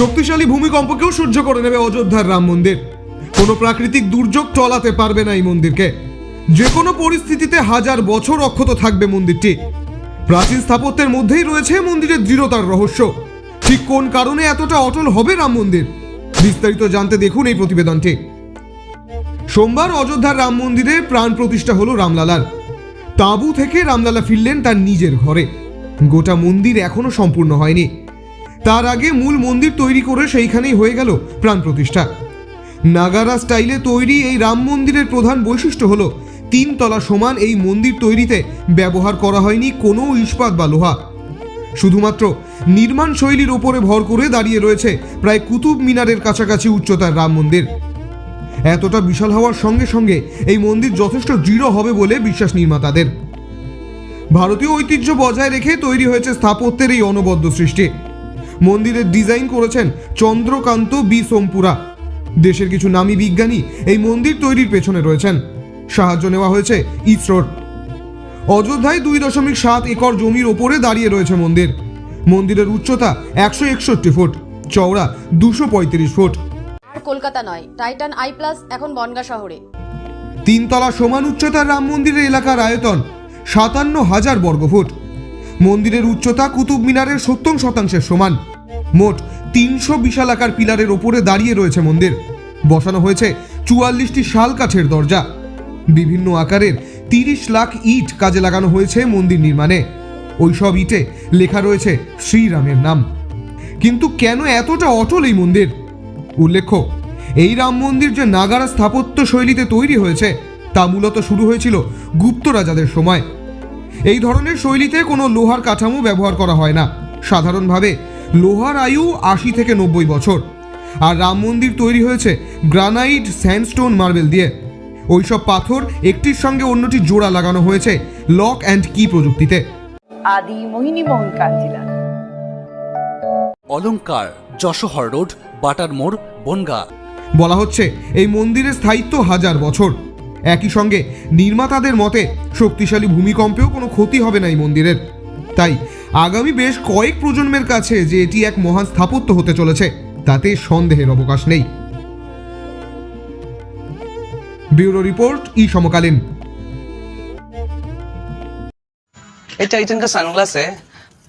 শক্তিশালী ভূমিকম্পকেও সহ্য করে নেবে অযোধ্যার রাম মন্দির। কোনো প্রাকৃতিক দুর্যোগ টলাতে পারবে না এই মন্দিরকে। যে কোনো পরিস্থিতিতে হাজার বছর অক্ষত থাকবে মন্দিরটি। প্রাচীন স্থাপত্যের মধ্যেই রয়েছে মন্দিরের দৃঢ়তার রহস্য। ঠিক কোন কারণে এতটা অটল হবে রাম মন্দির? বিস্তারিত জানতে দেখুন এই প্রতিবেদনটি। সোমবার অযোধ্যার রাম মন্দিরে প্রাণ প্রতিষ্ঠা হলো রামলালার। তাঁবু থেকে রামলালা ফিরলেন তার নিজের ঘরে। গোটা মন্দির এখনও সম্পূর্ণ হয়নি। তার আগে মূল মন্দির তৈরি করে সেইখানেই হয়ে গেল প্রাণ প্রতিষ্ঠা। নাগারা স্টাইলে তৈরি এই রাম মন্দিরের প্রধান বৈশিষ্ট্য হলো, তিনতলা সমান এই মন্দির তৈরিতে ব্যবহার করা হয়নি কোনো ইস্পাত বা লোহা। শুধুমাত্র নির্মাণ শৈলীর ওপরে ভর করে দাঁড়িয়ে রয়েছে প্রায় কুতুব মিনারের কাছাকাছি উচ্চতার রাম মন্দির। এতটা বিশাল হওয়ার সঙ্গে সঙ্গে এই মন্দির যথেষ্ট দৃঢ় হবে বলে বিশ্বাস নির্মাতাদের। ভারতীয় ঐতিহ্য বজায় রেখে তৈরি হয়েছে স্থাপত্যের এই অনবদ্য সৃষ্টি। মন্দিরের ডিজাইন করেছেন চন্দ্রকান্ত বি সোমপুরা। দেশের কিছু নামী বিজ্ঞানী এই মন্দির তৈরির পেছনে রয়েছেন। সাহায্য নেওয়া হয়েছে ইসরোর। অযোধ্যায় দুই দশমিক সাত একর জমির ওপরে দাঁড়িয়ে রয়েছে মন্দির। মন্দিরের উচ্চতা একশো একষট্টি ফুট চওড়া দুশো পঁয়ত্রিশ ফুট। আর কলকাতা নয় টাইটান আই প্লাস এখন বনগা শহরে। তিনতলা সমান উচ্চতার রাম মন্দিরের এলাকার আয়তন সাতান্ন হাজার বর্গফুট। মন্দিরের উচ্চতা কুতুব মিনারের সত্তর শতাংশের সমান। মোট তিনশো বিশালাকার পিলারের ওপরে দাঁড়িয়ে রয়েছে মন্দির। বসানো হয়েছে চুয়াল্লিশটি শাল কাঠের দরজা। বিভিন্ন আকারের তিরিশ লাখ ইট কাজে লাগানো হয়েছে মন্দির নির্মাণে। ওইসব ইটে লেখা রয়েছে শ্রীরামের নাম। কিন্তু কেন এতটা অটল এই মন্দির? উল্লেখ্য, এই রাম মন্দির যে নাগারা স্থাপত্য শৈলীতে তৈরি হয়েছে, তা মূলত শুরু হয়েছিল গুপ্ত রাজাদের সময়। এই ধরনের শৈলীতে কোনো লোহার কাঠামো ব্যবহার করা হয় না। সাধারণভাবে লোহার আয়ু আশি থেকে নব্বই বছর। আর রাম মন্দির তৈরি হয়েছে গ্রানাইট স্যান্ডস্টোন মার্বেল দিয়ে। ওইসব পাথর একটির সঙ্গে অন্যটি জোড়া লাগানো হয়েছে লক অ্যান্ড কি প্রযুক্তিতে। আদি মোহিনী মোহন কাঞ্জিলা অলংকার যশোহর রোড বাটার মোড় বনগা। বলা হচ্ছে এই মন্দিরের স্থায়িত্ব হাজার বছর। একই সঙ্গে নির্মাতাদের মতে শক্তিশালী ভূমিকম্পেও কোনো ক্ষতি হবে না এই মন্দিরের তাই আগামী বেশ কয়েক প্রজন্মের কাছে যে এটি এক মহান স্থাপত্য হতে চলেছে তাতে সন্দেহের অবকাশ নেই ব্যুরো রিপোর্ট ই সমকালীন ये टाइटन का सनग्लास है